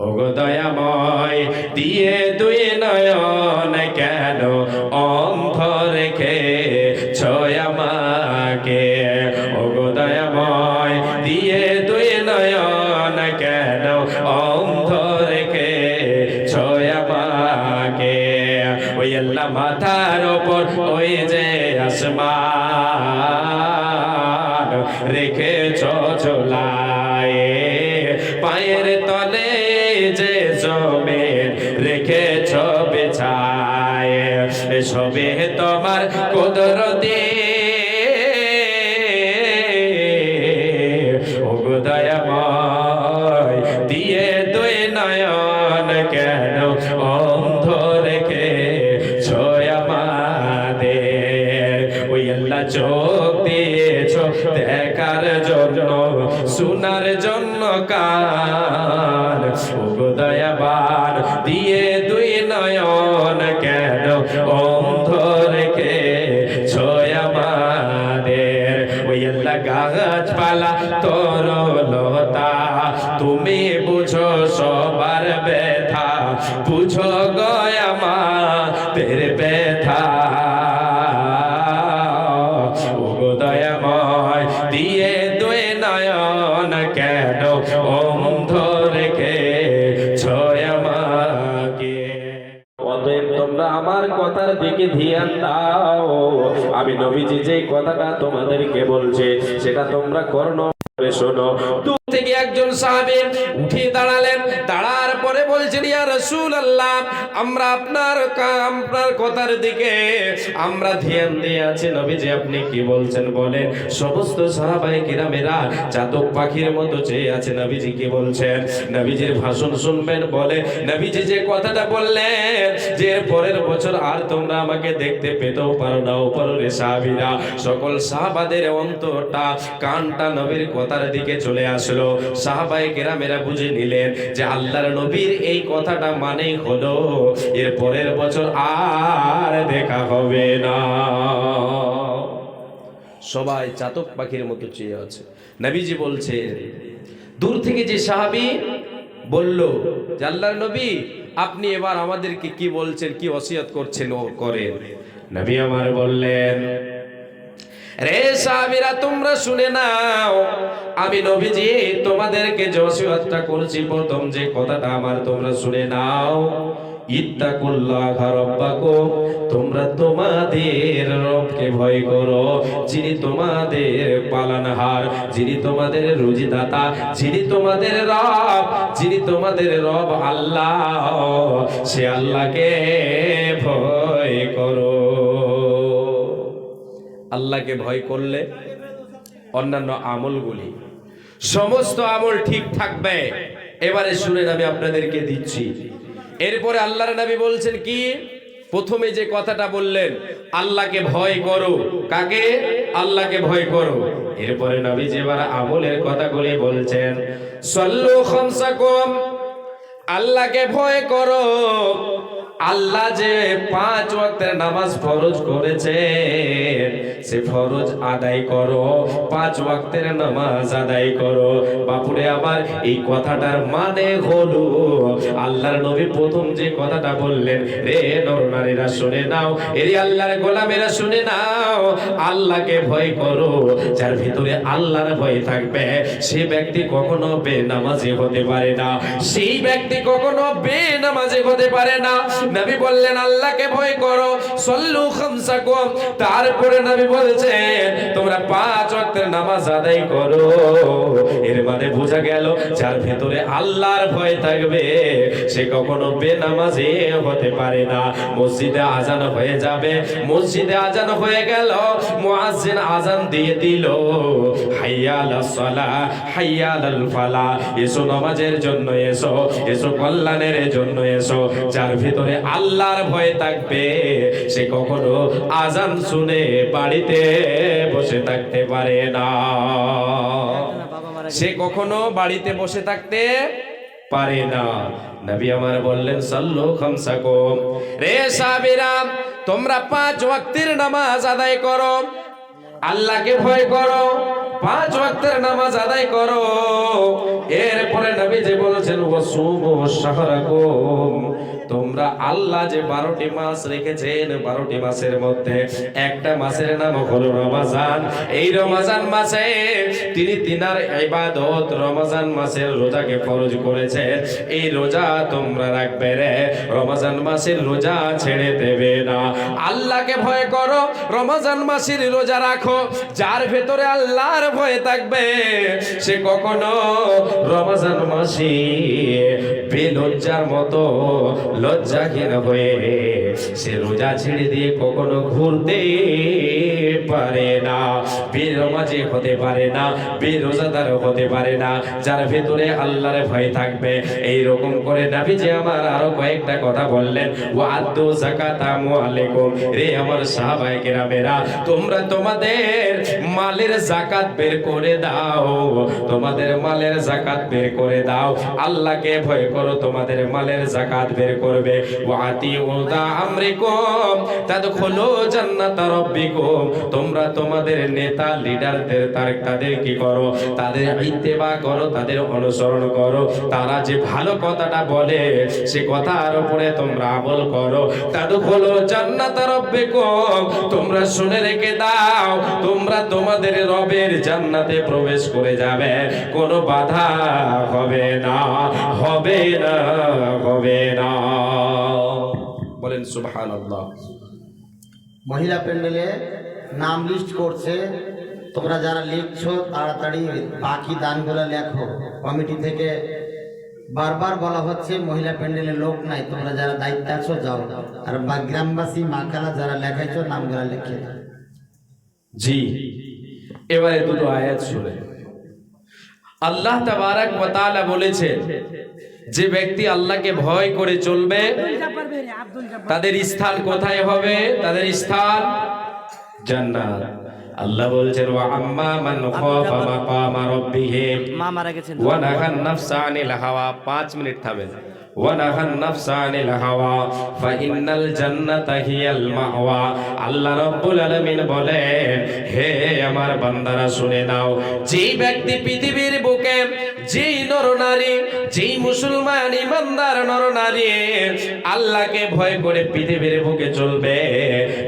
ওগো দয়াময় দিয়ে দুই বেছায় সবে তোমার কুদরতি গাছপালা তোর লতা তুমি দিকে ধ্যান দাও। আমি নবীজি যে কথাটা তোমাদেরকে বলছে সেটা তোমরা করো না শোনো। থেকে একজন সাহাবী উঠে দাঁড়ালেন। দাঁড়ার পরে বলছেন, ইয়া রাসূলুল্লাহ, আমরা আপনার আপনার কথার দিকে আমরা ধ্যান দিয়ে আছি। নবীজি, আপনি কি বলছেন বলেন। সমস্ত সাহাবায়ে কিরামেরা চাতক পাখির মতো চেয়ে আছে। নবীজি কি বলছেন? নবীজির ভাষণ শুনবেন বলে, নবীজি যে কথাটা বললেন যে পরের বছর আর তোমরা আমাকে দেখতে পেতেও পারো না, ওপরের সাহাবীরা। সকল সাহাবাদের অন্তরটা, কানটা নবীর কথার দিকে চলে আসলো সাহাবায়ে কেরামেরা বুঝে নিলেন যে আল্লাহর নবীর এই কথাটা মানেই হলো, এর পরের বছর আর দেখা হবে না। সবাই চাতক পাখির মতো চেয়ে আছে। নবীজি বলছে দূর থেকে যে সাহাবী বলল যে আল্লাহর নবী, আপনি এবার আমাদেরকে কি বলছেন, কি ওসিয়ত করছেন ও করেন? নবী আমার বললেন রে তোমরা শুনে নাও। আমি নবীজি, তোমাদেরকে করছি, প্রথম যে কথাটা আমার তোমরা শুনে নাও। তোমরা তোমাদের রবকে ভয় করো। যিনি তোমাদের পালনহার, যিনি তোমাদের রুজিদাতা, যিনি তোমাদের রব, যিনি তোমাদের রব আল্লাহ, সে আল্লাহকে ভয় করো। আল্লাহকে ভয় করলে অন্যান্য আমলগুলি। সমস্ত আমল ঠিক থাকবে। এবারে শুনেন আমি আপনাদেরকে দিচ্ছি। এরপরে আল্লাহর নবী বলছেন কি? প্রথমে যে কথাটা বললেন, আল্লাহকে ভয় করো। কাকে? আল্লাহকে ভয় করো। এরপরে নবী যে এবার আমলের কথাগুলি বলছেন, সল্লু খামসাকুম, আল্লাহকে ভয় করো। আল্লাহ যে পাঁচ ওয়াক্তের নামাজ ফরজ করেছেন সে ফরজ আদায় করো, পাঁচ ওয়াক্তের নামাজ আদায় করো। বাপুরে, আমার এই কথাটার মানে হলো, আল্লাহর নবী প্রথম যে কথাটা বললেন, রে নরনারীরা শুনে নাও, এরি আল্লাহর গোলামেরা, শুনে নাও, আল্লাহকে ভয় করো, যার ভিতরে আল্লাহর ভয় থাকবে, সে ব্যক্তি কখনো বেনামাজি হতে পারে না, সেই ব্যক্তি কখনো বেনামাজি হতে পারে না নবী বললেন, আল্লাহকে ভয় করো, সল্লু খামসাকুম। তারপরে নবী বলছেন, তোমরা পাঁচ ওয়াক্তের নামাজ আদায় করো। এর মানে বোঝা গেল, যার ভেতরে আল্লাহর ভয় থাকবে, সে কখনো বেনামাজি হতে পারে না। মসজিদে আজান হয়ে যাবে, মসজিদে আজান হয়ে গেল, মুয়াজ্জিন আজান দিয়ে দিল। হাইয়াল সালা হাইয়াল ফালা এসো নামাজের জন্য এসো এসো কল্যাণের জন্য এসো। যার ভিতরে আল্লাহর ভয়ে থাকবে, সে কখনো আজান শুনে বাড়িতে বসে থাকতে পারে না। সে কখনো বাড়িতে বসে থাকতে পারে না। নবী আমার বললেন, সাল্লু খামসাকুম। রে সাহাবীরা, তোমরা পাঁচ ওয়াক্তের নামাজ আদায় করো। আল্লাহকে ভয় করো, পাঁচ ওয়াক্তের নামাজ আদায় করো। এরপরে নবী যে বলেছেন তোমরা আল্লাহ যে বারোটি মাস রেখেছেন, বারোটি মাসের মধ্যে একটা মাসের নাম হলো রমাজান। এই রমাজান মাসে তিনি তিনার ইবাদত রমাজান মাসের রোজাকে ফরজ করেছেন। এই রোজা তোমরা রাখবে রে, রমাজান মাসের রোজা ছেড়ে দেবে না। আল্লাহকে ভয় করো, রমাজান মাসের রোজা রাখো। যার ভেতরে আল্লাহর ভয় থাকবে, সে কখনো রমাজান মাসে বেলজ্জার মতো লজ্জাহীন হয়ে সে রোজা ছেড়ে দিয়ে কখনো ঘুরতে পারে না। বেরমাজি হতে পারে না বেরোজাদার হতে পারে না, যার ভেতরে আল্লাহর ভয় থাকবে। এই রকম করে নাবি যে আমার আরও কয়েকটা কথা বললেন। ও আদ্য জাকাতা আলাইকুম। রে আমার সাহাবায়ে কেরামেরা, তোমরা তোমাদের মালের জাকাত বের করে দাও। তোমাদের মালের জাকাত বের করে দাও। আল্লাহকে ভয় করো, তোমাদের মালের জাকাত বের করবে। ওয়াতি উদা জান্নাত তোমরা তোমাদের নেতা, লিডারদের তার তাদের কি করো? তাদের ইত্তেবা করো, তাদের অনুসরণ করো। তারা যে ভালো কথাটা বলে, সে কথার উপরে তোমরা আমল করো। তাদখুলু জান্নাত রাব্বিকুম, তোমরা শুনে রেখে দাও। তোমরা তোমাদের রবের জান্নাতে প্রবেশ করে যাবে। কোনো বাধা হবে না হবে না হবে না। বলেন সুবহানাল্লাহ। মহিলা প্যান্ডেলে নাম লিস্ট করছে। তোমরা যারা লিখছো, তাড়াতাড়ি বাকি দানগুলো লেখো। কমিটি থেকে বারবার বলা হচ্ছে, মহিলা প্যান্ডেলে লোক নাই, তোমরা যারা দায়িত্বে আছো, যাও। আর গ্রামবাসী মাকালা যারা লেখাইছো, নামগুলো লিখে দাও। জি এবারে দুটো আয়াত শুনে। আল্লাহ তাবারাক ওয়া তাআলা বলেছেন যে ব্যক্তি আল্লাহকে ভয় করে চলবে তাদের স্থান কোথায় হবে? তাদের স্থান জান্নাত। আল্লাহ বলছেন ওয়া আম্মা মান খাফা মাকামা রাব্বিহি মা মারা গেছেন। ওয়া নাহান নাফসা আনিল হাওয়া। 5 মিনিট থামেন। ওয়া النفس নাফসা الهوى فإن الجنة هي المأوى. আল্লাহ রাব্বুল আলামিন বলেন, হে আমার বান্দারা শুনে নাও, যেই ব্যক্তি পৃথিবীর বুকে যেই নরনারী যেই মুসলমান ইমানদার নরনারী আল্লাহকে ভয় করে পৃথিবীর বুকে চলবে,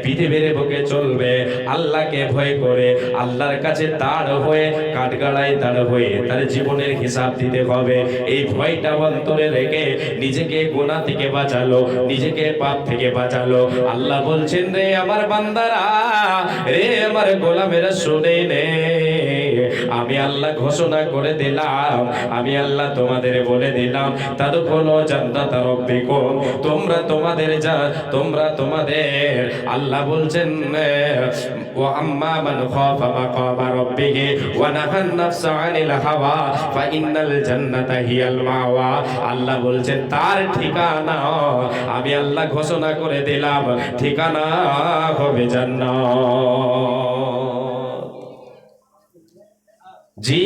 পৃথিবীর বুকে চলবে। আল্লাহকে ভয় করে আল্লাহর কাছে দাঁড় হয়ে, কাঠগাড়ায় দাঁড় হয়ে তার জীবনের হিসাব দিতে হবে। এই ভয়টা অন্তরে রেখে নিজেকে গোনা থেকে বাঁচালো, নিজেকে পাপ থেকে বাঁচালো। আল্লাহ বলছেন, রে আমার বান্দারা, রে আমার গোলামেরা, শুনে নে। আমি আল্লাহ ঘোষণা করে দিলাম, আমি আল্লাহ তোমাদের বলে দিলাম। তার কোনো জান্নাত তোমরা তোমাদের যা, তোমরা তোমাদের। আল্লাহ বলছেন ও আম্মা মান খাফা রাব্বিহি ওয়া নাহান আনিল হাওয়া ফা ইন্নাল হিয়াল মাওয়া। আল্লাহ বলছেন, তার ঠিকানা, আমি আল্লাহ ঘোষণা করে দিলাম। ঠিকানা হবে জান্নাত। জি,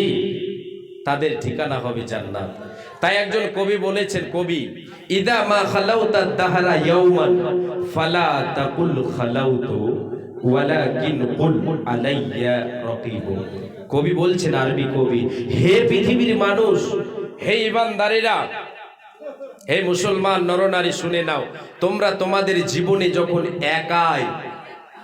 তাদের ঠিকানা হবে জান্নাত। তাই একজন কবি বলেছেন, কবি, ইদা মা খালাউতা দাহরা ইয়াউমান, ফালা তাকুল খালাউতু, ওয়ালাকিন কুল আলাইয়া রাকিব। কবি বলছেন, আরবি কবি, হে পৃথিবীর মানুষ, হে ইমানদারেরা, হে মুসলমান নরনারী, শুনে নাও, তোমরা তোমাদের জীবনে যখন একাই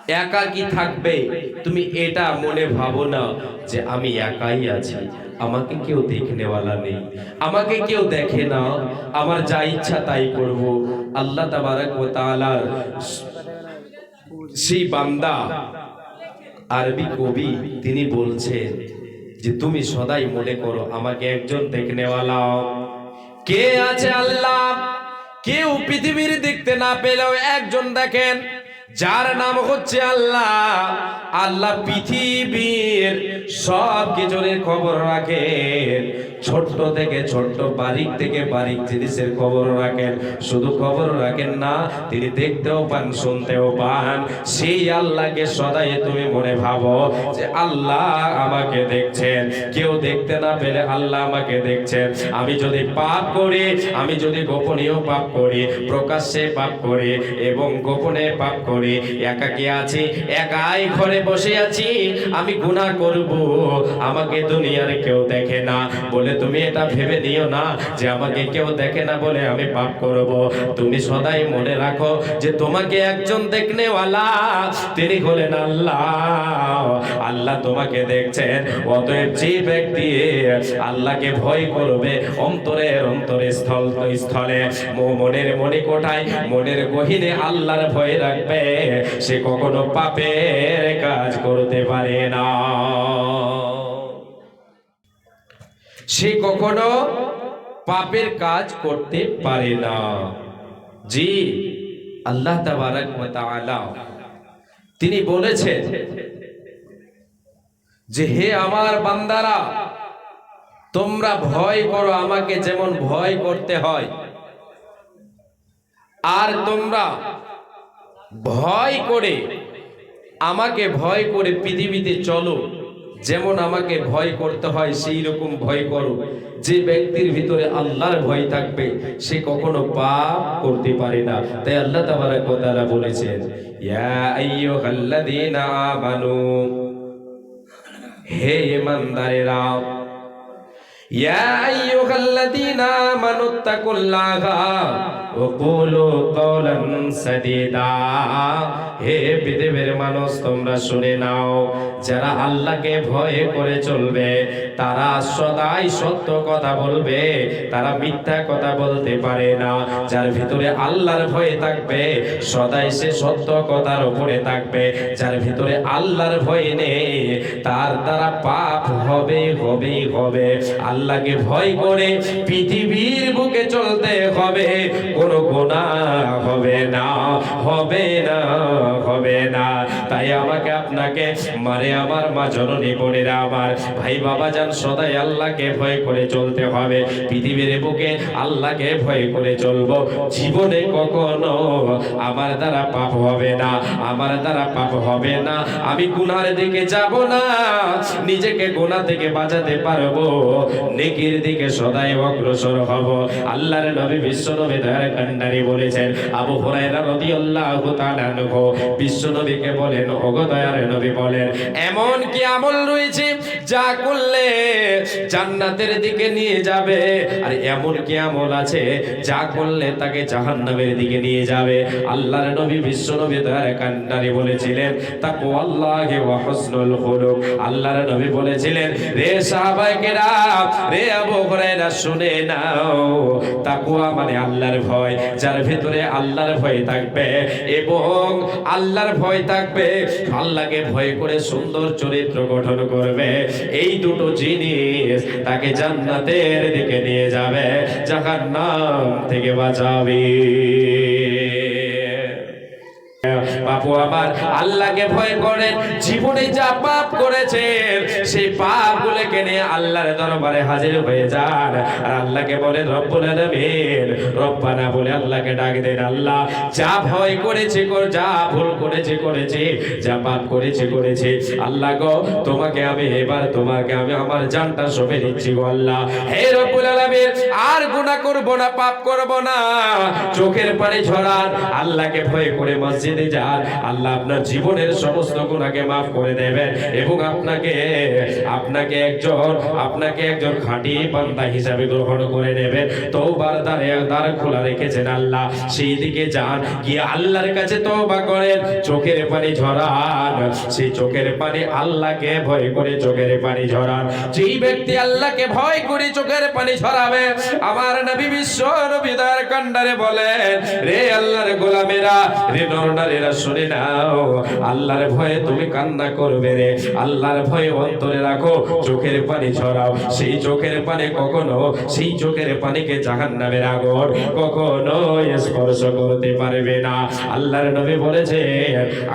একাকি থাকবে? তুমি এটা মনে ভাবো না যে আমি একাই আছি। আমাকে কেউ দেখনেওয়ালা নেই। আমাকে কেউ দেখে না। আমার যা ইচ্ছা তাই করব। আল্লাহ তাবারাক ওয়া তাআলার সেই বান্দা, আরবি কবি, তিনি বলছেন যে, তুমি সদাই মনে করো আমাকে একজন দেখনেওয়ালা। কে আছে আল্লাহ? কেউ পৃথিবীর দেখতে না পেলেও একজন দেখেন। যার নাম হচ্ছে আল্লাহ আল্লাহ পৃথিবীর সব কিছুর খবর রাখেন। ছোট্ট থেকে ছোট্ট, বারিক থেকে বারিক জিনিসের খবর রাখেন। শুধু খবর রাখেন না, তিনি দেখতেও পান, শুনতেও পান। সেই আল্লাহকে সদাই তুমি মনে ভাবো যে আল্লাহ আমাকে দেখছেন। কেউ দেখতে না পেলে আল্লাহ আমাকে দেখছেন। আমি যদি পাপ করি, আমি যদি গোপনীয় পাপ করি, প্রকাশ্যে পাপ করি এবং গোপনে পাপ করি, একাকি আছি, একাই ঘরে বসে আছি, আমি গুনাহ করব, আমাকে দুনিয়ার কেউ দেখে না। বলে তুমি এটা ভেবে নিও না যে আমাকে কেউ দেখে না বলে আমি পাপ করব। তুমি সদাই মনে রাখো যে তোমাকে একজন দেখনেওয়ালা, তিনি হলেন আল্লাহ। আল্লাহ তোমাকে দেখছেন, অতএব যে ব্যক্তি আল্লাহকে ভয় করবে, অন্তরের অন্তরে স্থল স্থলে। মনের মনে কোঠায় মনের গহিনে আল্লাহর ভয় রাখবে, সে কখনো পাপের কাজ করতে পারে না। সে কখনো পাপের কাজ করতে পারে না। জি, আল্লাহ তিনি বলেছেন যে, হে আমার বান্দারা, তোমরা ভয় করো, আমাকে যেমন ভয় করতে হয়, আর তোমরা ভয় করে আমাকে ভয় করে পৃথিবীতে চলো। যেমন আমাকে ভয় করতে হয়, সেই রকম ভয় করো। যে ব্যক্তির ভিতরে আল্লাহর ভয় থাকবে, সে কখনো পাপ করতে পারে না। তাই আল্লাহ তাআলা বলেছেন, ইয়া আইয়ুহাল্লাযীনা হে ইমানদারেরা ইয়া আইয়ুহাল্লাযীনা আমানুত্তাকুল্লাহা ওয়া কুলু কাওলান সাদীদা। হে পৃথিবীর মানুষ, তোমরা শুনে নাও, যারা আল্লাহকে করে চলবে, তারা সদাই সত্য কথা বলবে, তারা মিথ্যা কথা বলতে পারে না। যার ভিতরে আল্লাহর ভয় থাকবে, সদাই সে সত্য কথার উপরে থাকবে। যার ভিতরে আল্লাহর ভয় নেই, তার দ্বারা পাপ হবে হবে। হবে আল্লাহকে ভয় করে পৃথিবীর বুকে চলতে হবে। কোনো গোনা হবে না হবে না হবে না। তাই আমাকে আপনাকে মারে আমার মা জননী বোনেরা আমার। ভাই বাবা যান, সদাই আল্লাহকে ভয় করে চলতে হবে। পৃথিবীর বুকে আল্লাহকে ভয় করে চলবো। জীবনে কখনো আমার দ্বারা পাপ হবে না, আমার দ্বারা পাপ হবে না। আমি গুনার দিকে যাব না, নিজেকে গুনাহ থেকে বাঁচাতে পারব। নেকির দিকে সদাই অগ্রসর হব। আল্লাহর নবী বিশ্ব নবী দয়ার কান্ডারি বলেছেন, আবু রাদিয়াল্লাহু তাআলা আনহু বিশ্ব নবীকে বলেন ওগো দয়ার নবী বলেন, এমন কি আমল রয়েছে যা করলে জান্নাতের দিকে নিয়ে যাবে? আর এমন কি আমল আছে যা করলে তাকে জাহান্নামের দিকে নিয়ে যাবে? আল্লাহর নবী বিশ্ব নবী দয়ার কান্ডারি বলেছিলেন তাকওয়াল্লাহি ওয়া হুসনুল খুলুক। আল্লাহর নবী বলেছিলেন, রে সাহাবায়ে কেরাম, রে আবু হুরায়রা, শুনে নাও। তাকওয়া মানে আল্লাহর ভয়। যার ভিতরে আল্লাহর ভয় থাকবে এবং আল্লাহর ভয় থাকবে আল্লাহকে ভয় করে সুন্দর চরিত্র গঠন করবে। এই দুটো জিনিস তাকে জান্নাতের দিকে নিয়ে যাবে। জাহান্নাম থেকে বাঁচাবে। বাপু আমার আল্লাহকে ভয় করেন জীবনে যা পাপ করেছেন, সেই পাপ গুলোকে নিয়ে আল্লাহর দরবারে হাজির হয়ে যান। আর আল্লাহকে বলেন, রব্বুল আলামিন। রব্বানা বলে আল্লাহকে ডাক দেন, আল্লাহ, যা ভয় করেছে কর, যা ভুল করেছে করেছে, যা পাপ করেছে করেছে। আল্লাহ গো, তোমাকে আমি এবার, তোমাকে আমি আমার জানটা সবে দিচ্ছি গো আল্লাহ। হে রব্বুল আলামিন, আর গুনাহ করব না, পাপ করব না। চোখের পানি ঝরান, আল্লাহকে ভয় করে মসজিদে যান আল্লাহ আপনার জীবনের সমস্ত গুনাহকে মাফ করে দেবেন এবং আপনাকে আপনাকে একজন আপনাকে একজন খাঁটি বান্দা হিসাবে গ্রহণ করে নেবেন। তওবার দ্বারে, দ্বার খোলা রেখেছেন আল্লাহ। সেই দিকে যান, গিয়ে আল্লাহর কাছে তওবা করেন। চোখের পানি ঝরান। সেই চোখের পানি আল্লাহকে ভয় করে চোখের পানি ঝরান। যেই ব্যক্তি আল্লাহকে ভয় করে চোখের পানি ঝরাবে, আমার নবী বিশ্ব নবী দয়ার কান্ডারে বলেন, রে আল্লাহর গোলামেরা, রে নরনারীরা শুনে নাও। আল্লাহর ভয়ে তুমি কান্না করবে রে। আল্লাহর ভয়ে অন্তরে রাখো, চোখের পানি ছড়াও। সেই চোখের পানি কখনো, সেই চোখের পানিকে জাহান্নামের আগুন কখনো স্পর্শ করতে পারবে না। আল্লাহর নবী বলেছে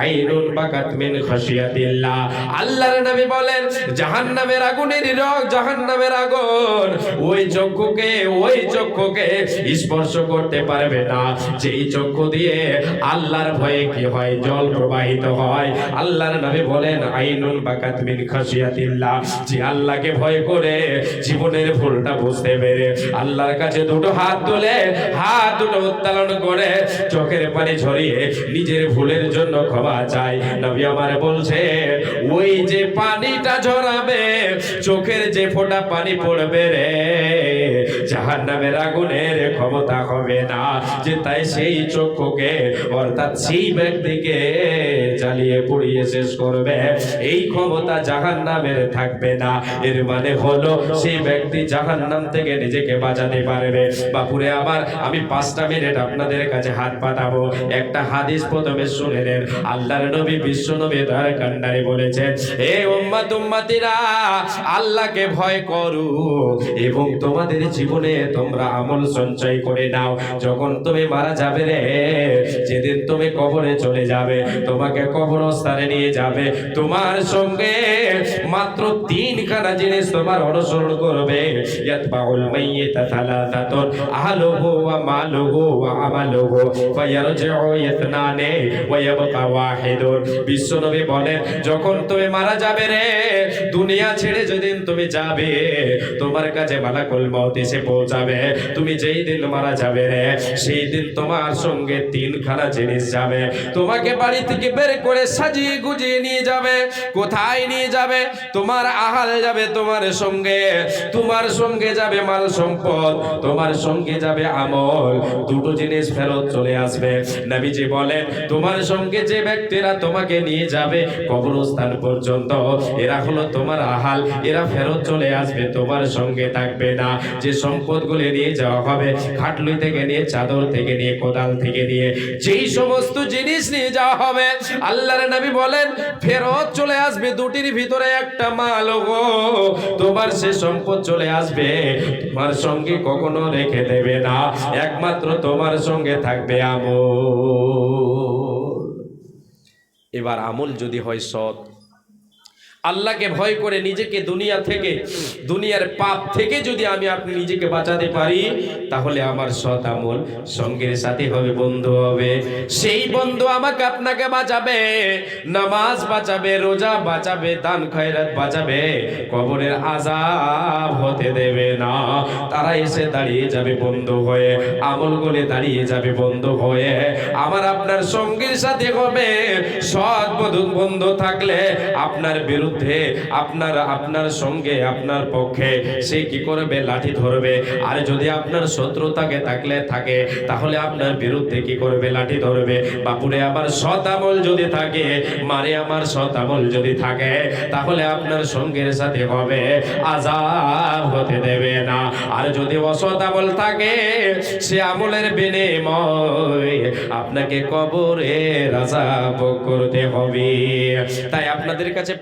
আইনুন বাকাত মিন খাশিয়াতিল্লাহ। আল্লাহর নবী বলেন, জাহান্নামের আগুনের রক জাহান্নামের আগুন ওই চক্ষুকে ওই চক্ষুকে স্পর্শ করতে পারবে না। যেই চক্ষু দিয়ে আল্লাহর ভয়ে কি হয় জল প্রবাহিত হয়। আল্লাহর নবী বলেন, আইনুল বাকাত মিন খাশিয়াতিল্লাহ। যে আল্লাহকে ভয় করে জীবনের ভুলটা বুঝতে পেরে আল্লাহর কাছে দুটো হাত তুলে, হাত দুটো উত্তোলন করে চোখের পানি ঝরিয়ে নিজের ভুলের জন্য ক্ষমা চাই নবী আমার বলছে, ওই যে পানিটা ঝরাবে, চোখের যে ফোঁটা পানি পড়বে রে, জাহান্নামের আগুনের ক্ষমতা হবে না। যে তাই সেই চক্ষুকে, অর্থাৎ সেই ব্যক্তিকে জ্বালিয়ে পুড়িয়ে শেষ করবে। এই ক্ষমতা জাহান্নামের থাকবে না। এর মানে হলো, সেই ব্যক্তি জাহান্নাম থেকে নিজেকে বাঁচাতে পারবে। বাপুরে আবার আমি পাঁচটা মিনিট আপনাদের কাছে হাত পাঠাবো। একটা হাদিস প্রথমে শুনে নেন। আল্লাহর নবী বিশ্ব নবী তার কান্ডারে বলেছেন হে উম্মাত, উম্মাতিরা, আল্লাহকে ভয় করো এবং তোমাদের জীবনে তোমরা আমল সঞ্চয় করে নাও। যখন তুমি মারা যাবে রে, যেদিন তুমি কবরে চলে যাবে, তোমাকে কবরস্থানে নিয়ে যাবে। তোমার সঙ্গে মাত্র তিনখানা জিনিস তোমার অনুসরণ করবে। তুমি রে, দুনিয়া ছেড়ে যেদিন তুমি যাবে, তোমার কাছে পৌঁছাবে। তুমি যেই দিন মারা যাবে রে, সেই দিন তোমার সঙ্গে তিন তিনখানা জিনিস যাবে। তোমাকে বাড়ি থেকে বের করে সাজিয়ে গুজিয়ে নিয়ে যাবে। কোথায় নিয়ে যাবে? তোমার আহাল যাবে তোমার সঙ্গে। তোমার সঙ্গে যাবে মাল সম্পদ, তোমার সঙ্গে যাবে আমল। দুটো জিনিস ফেরত চলে আসবে। নবীজি বলেন, তোমার সঙ্গে যে ব্যক্তিরা তোমাকে নিয়ে যাবে কবরস্থান পর্যন্ত, এরা হলো তোমার আহাল। এরা ফেরত চলে আসবে, তোমার সঙ্গে থাকবে না। যে সম্পদগুলি নিয়ে যাওয়া হবে, খাটলুই থেকে নিয়ে, চাদর থেকে নিয়ে, কোদাল থেকে নিয়ে, যেই সমস্ত জিনিস নিয়ে যাওয়া হবে আল্লাহর নবী বলেন, ফেরত চলে আসবে দুটির ভিতরে একটা মাল গো। তোমার সে সম্পদ চলে আসবে, তোমার সঙ্গে কখনো রেখে দেবে না। একমাত্র তোমার সঙ্গে থাকবে আমল। এবার আমল যদি হয় সৎ আল্লাহকে ভয় করে নিজেকে দুনিয়া থেকে, দুনিয়ার পাপ থেকে যদি আমি আপনি নিজেকে বাঁচাতে পারি, তাহলে আমার সৎ আমল সঙ্গের সাথে হবে, বন্ধু হবে। সেই বন্ধু আমাকে আপনাকে বাঁচাবে, নামাজ বাঁচাবে, রোজা বাঁচাবে, দান খয়রাত বাঁচাবে, কবরের আজাব হতে দেবে না। তারা এসে দাঁড়িয়ে যাবে বন্ধু হয়ে, আমল গলে দাঁড়িয়ে যাবে বন্ধু হয়ে। আমার আপনার সঙ্গীর সাথে হবে, সৎ বন্ধু থাকলে আপনার বিরুদ্ধে আপনার আপনার সঙ্গে, আপনার পক্ষে সে কি করবে? লাঠি ধরবে। আর যদি আপনার শত্রুতাকে থাকলে থাকে, তাহলে আপনার বিরুদ্ধে কি করবে? লাঠি ধরবে। বাপুরে, আমার সৎ আমল যদি থাকে, মারে আমার সৎ আমল যদি থাকে, তাহলে আপনার সঙ্গের সাথে হবে, আজাব হতে দেবে না। আর যদি অসৎ আমল থাকে, সে আমলের বিনিময় আপনাকে কবরে রাজা করতে হবে। তাই আপনাদের কাছে